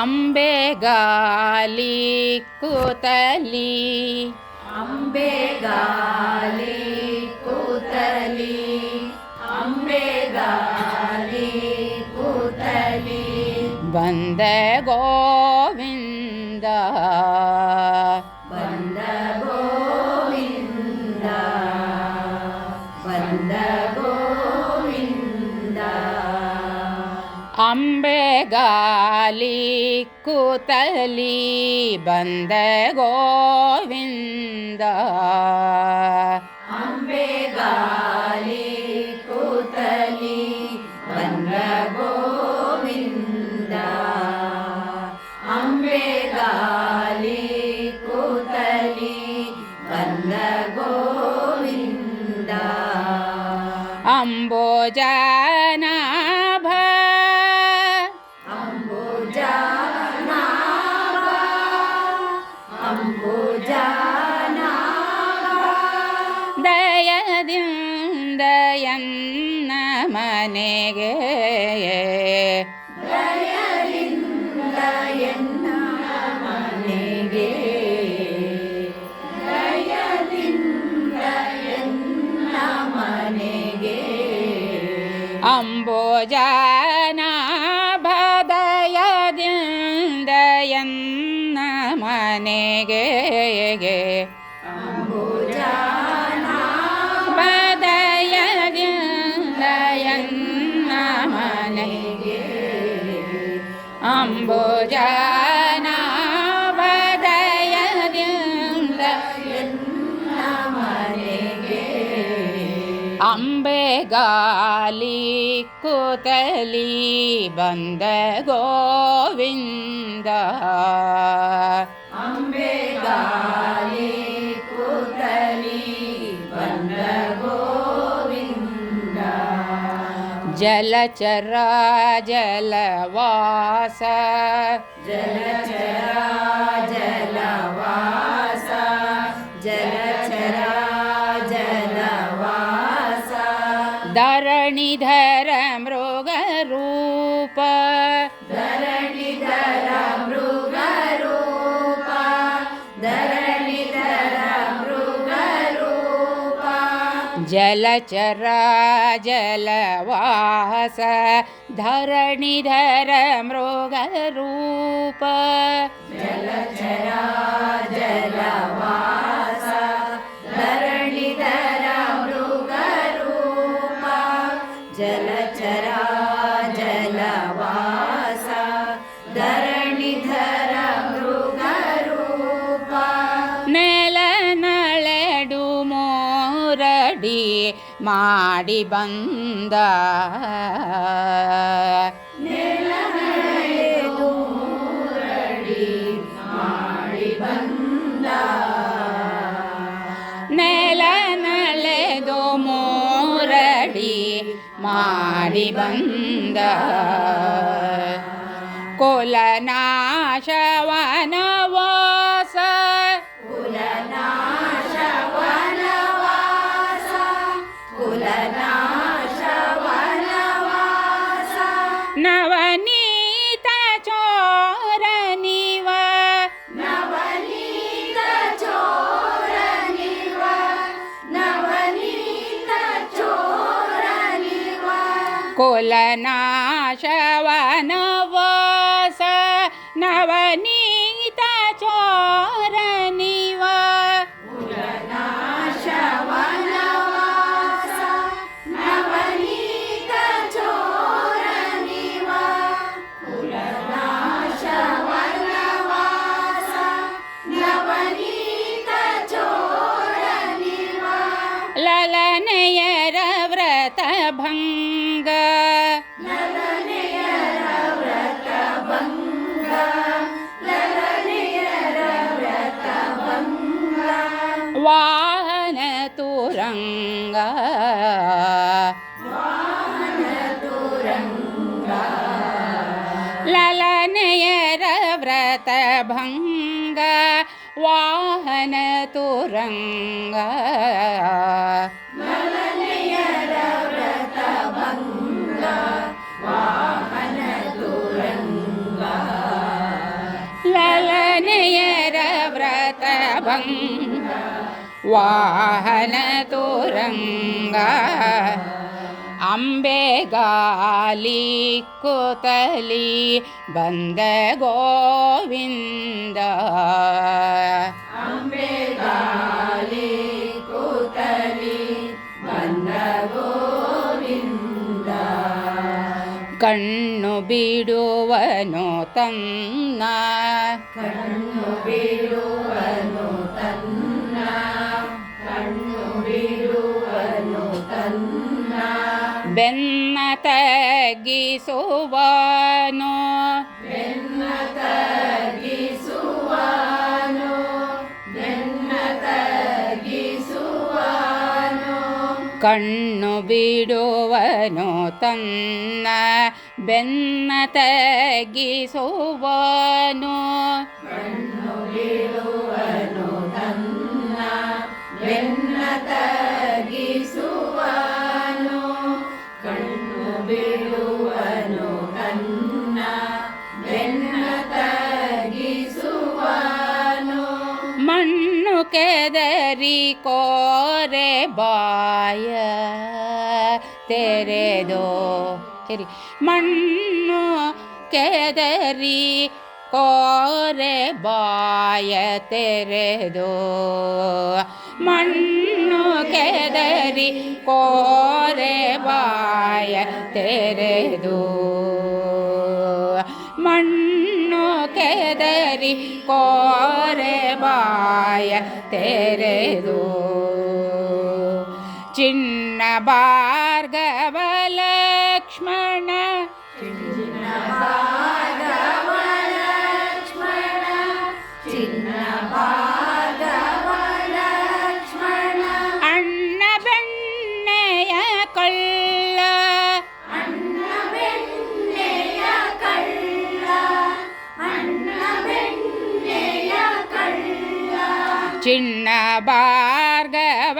ಅಂಬೆಗಾಲಿ ಕೂತಲಿ ಅಂಬೆಗಾಲಿ ಕೂತಲಿ ಅಂಬೆಗಾಲಿ ಕೂತಲಿ ಬಂದ ಗೋವಿಂದ ಅಂಬೆಗಾಲಿ ಕೂತಲಿ ಬಂದ ಗೋವಿಂದ ಅಂಬೆಗಾಲಿ ಕೂತಲಿ ಬಂದ ಗೋವಿಂದ ಅಂಬೆಗಾಲಿ ಕೂತಲಿ ಬಂದ ಗೋವಿಂದ ಅಂಬೋಜನಾಭ ಮನೆಗೆ. ದಯದಿಂದ ಅಂಬೆಗಾಲಿ ಕೂತಲಿ ಬಂದ ಗೋವಿಂದ ಅಂಬೆಗಾಲಿ ಕೂತಲಿ ಬಂದ ಗೋವಿಂದ ಜಲಚರ ಜಲವಾಸ ಜಲಚರ ಜಲವಾಸ धरम् रूप गरू धरणी धरम गरूप जल चरा जलवास जलचरा जलवास ಮಾಡಿ ಬಂದ ನೆಲ ನಡೆದು ಮೂರಡಿ ಮಾಡಿ ಬಂದ ನೆಲ ಕುಲನಾಶವನವಾಸ ನವನೀತ തുരങ്ക. ലലനയര വ്രതഭംഗ വാഹന തുരങ്ക. ലലനയര വ്രതഭംഗ ವಾಹನ ತೋರಂಗ ಅಂಬೆ ಗಾಲಿ ಕೋತಲಿ ಬಂದ ಗೋವಿಂದ. ಅಂಬೆಗಾಲಿ ಕೂತಲಿ ಬಂದ ಗೋವಿಂದ. ಕಣ್ಣು ಬಿಡುವನು ತನ್ನ ಕಣ್ಣು ಬಿಡುವನು ಬೆನ್ನ ತಗ್ಗಿಸುವನು. ಬೆನ್ನ ತಗ್ಗಿಸುವನು ಬೆನ್ನ ತಗ್ಗಿಸುವನು ಕಣ್ಣು ಬಿಡುವನು ತನ್ನ ಬೆನ್ನ ತಗ್ಗಿಸುವನು. ಕಣ್ಣು ಬಿಡುವನು ತನ್ನ ಬೆನ್ನ ತಗ್ಗಿಸುವನು. ಕೆದರಿ ಕೋರೆ ಬಾಯ ತೆರೆದೋ ತೆರಿ ಮಣ್ಣು ಕೆದರಿ ಕೋರೆ ಬಾಯ ತೆರೆದೋ ಮಣ್ಣು ಕೆದರಿ ಕೋರೆ ಬಾಯ ತೆರೆದು ಮಣ್ಣು दरि कोरे तेरे चिन्न बार्गबलक्ष्मण சின்ன பார்கவ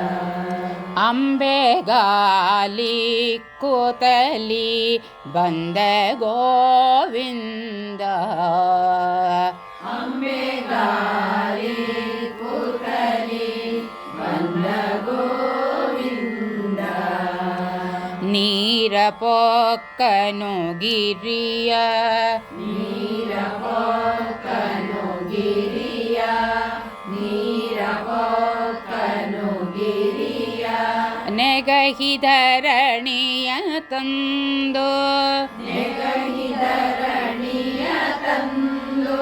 ನೇರಿದ ಅಂಬೆಗಾಲಿ ಕೂತಲಿ ಬಂದ ಗೋವಿಂದ ಅಂಬೆಗಾಲಿ ಕೂತಲಿ ಬಂದ ಗೋವಿಂದ ನೀರ ಪೊಕ್ಕನು ಗಿರಿಯ ತಂದು ನೆಗಹಿದರಣಿಯ ತಂದು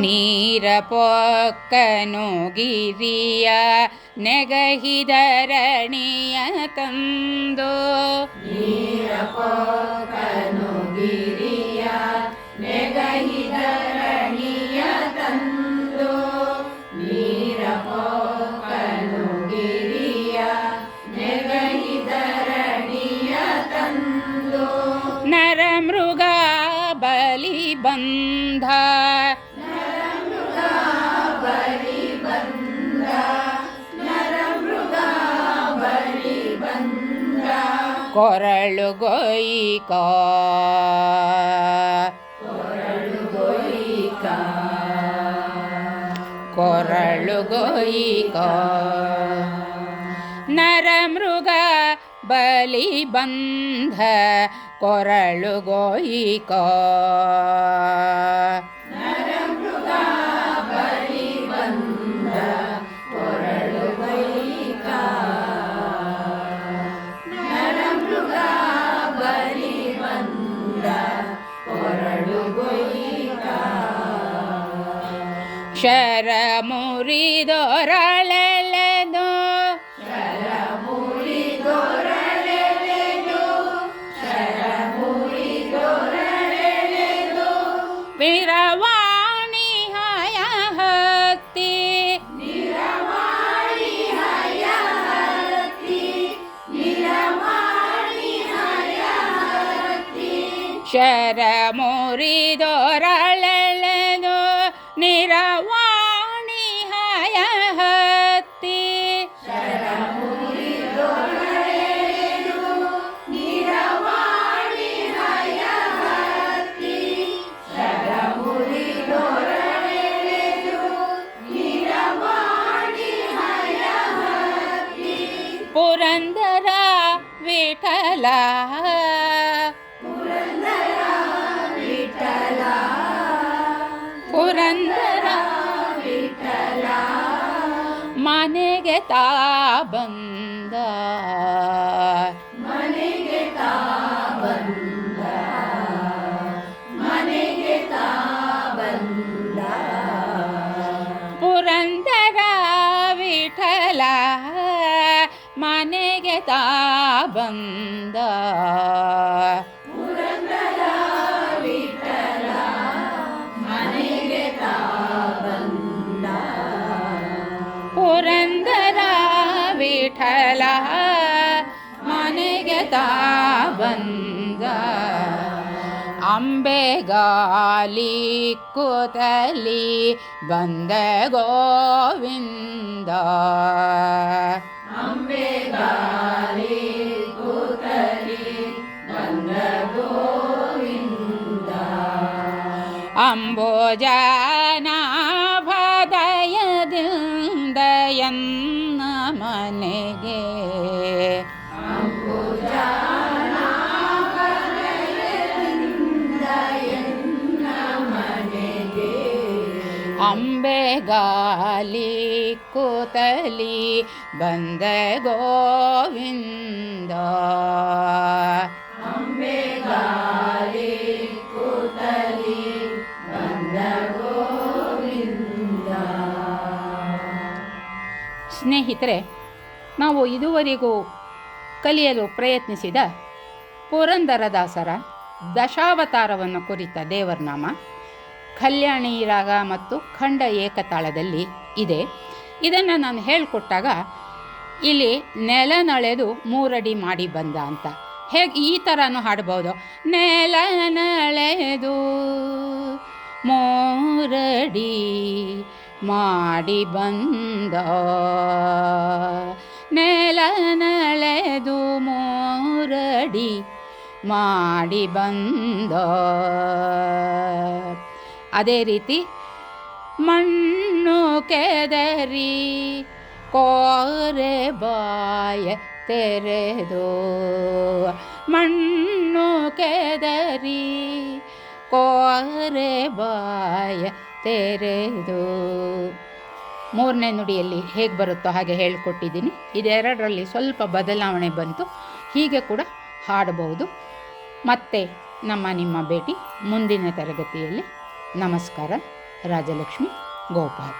ನೀರ ಪೊಕ್ಕನು ಗಿರಿಯ ನೆಗಹಿ ಧರಣಿಯ ತಂದು ನೀರ ಪೊಕ್ಕನು ಕೊರಳು ಗೊಯ್ಕ. ಕೊರಳು ಗೊಯ್ಕ. ನರಮೃಗ ಬಲಿ ಬಂಧ ಕೊರಳು ಗೊಯ್ಕ. ಶರ ಮುರಿದೊರಳೆಳೆದು ನಿರವಾಣಿ ಹಯ ಹತ್ತಿ ಪುರಂದರ ವಿಠಲ ಮನೆಗೆ ತಾ ಬಂದ. ಪುರಂದರ ವಿಠಲ ಮನೆಗೆ ತಾ ಬಂದ. ಮನೆಗೆ ತಾ ಬಂದ ಅಂಬೆಗಾಲಿ ಕೂತಲಿ ಬಂದ ಗೋವಿಂದ ಅಂಬೋಜನಾಭದಯದಿಂದ ಎನ್ನ ಮನೆಗೆ ಅಂಬೆಗಾಲಿ ಕೂತಲಿ ಬಂದ ಗೋವಿಂದ. ಸ್ನೇಹಿತರೆ ನಾವು ಇದುವರೆಗೂ ಕಲಿಯಲು ಪ್ರಯತ್ನಿಸಿದ ಪುರಂದರದಾಸರ ದಶಾವತಾರವನ್ನು ಕುರಿತ ದೇವರನಾಮ ಕಲ್ಯಾಣಿ ರಾಗ ಮತ್ತು ಖಂಡ ಏಕತಾಳದಲ್ಲಿ ಇದೆ. ಇದನ್ನು ನಾನು ಹೇಳಿಕೊಟ್ಟಾಗ, ಇಲ್ಲಿ ನೆಲ ನಳೆದು ಮೂರಡಿ ಮಾಡಿ ಬಂದ ಅಂತ. ಹೇಗೆ ಈ ಥರನೂ ಹಾಡ್ಬೋದು? ನೆಲ ನಳೆದು ಮೂರಡಿ ಮಾಡಿ ಬಂದ. ನೆಲ ನಳೆದು ಮೂರಡಿ ಮಾಡಿ ಬಂದ. ಅದೇ ರೀತಿ ಮಣ್ಣು ಕೆದರಿ ಕೋರೆ ಬಾಯ ತೆರೆದು ಮಣ್ಣು ಕೆದರಿ ಕೋರೆ ಬಾಯ ತೆರೆದು. ಮೂರನೇ ನುಡಿಯಲ್ಲಿ ಹೇಗೆ ಬರುತ್ತೋ ಹಾಗೆ ಹೇಳಿಕೊಟ್ಟಿದ್ದೀನಿ. ಇದೆರಡರಲ್ಲಿ ಸ್ವಲ್ಪ ಬದಲಾವಣೆ ಬಂತು. ಹೀಗೆ ಕೂಡ ಹಾಡಬಹುದು ಮತ್ತೆ ನಮ್ಮ ನಿಮ್ಮ ಭೇಟಿ ಮುಂದಿನ ತರಗತಿಯಲ್ಲಿ ನಮಸ್ಕಾರ ರಾಜಲಕ್ಷ್ಮಿ ಗೋಪಾಲ್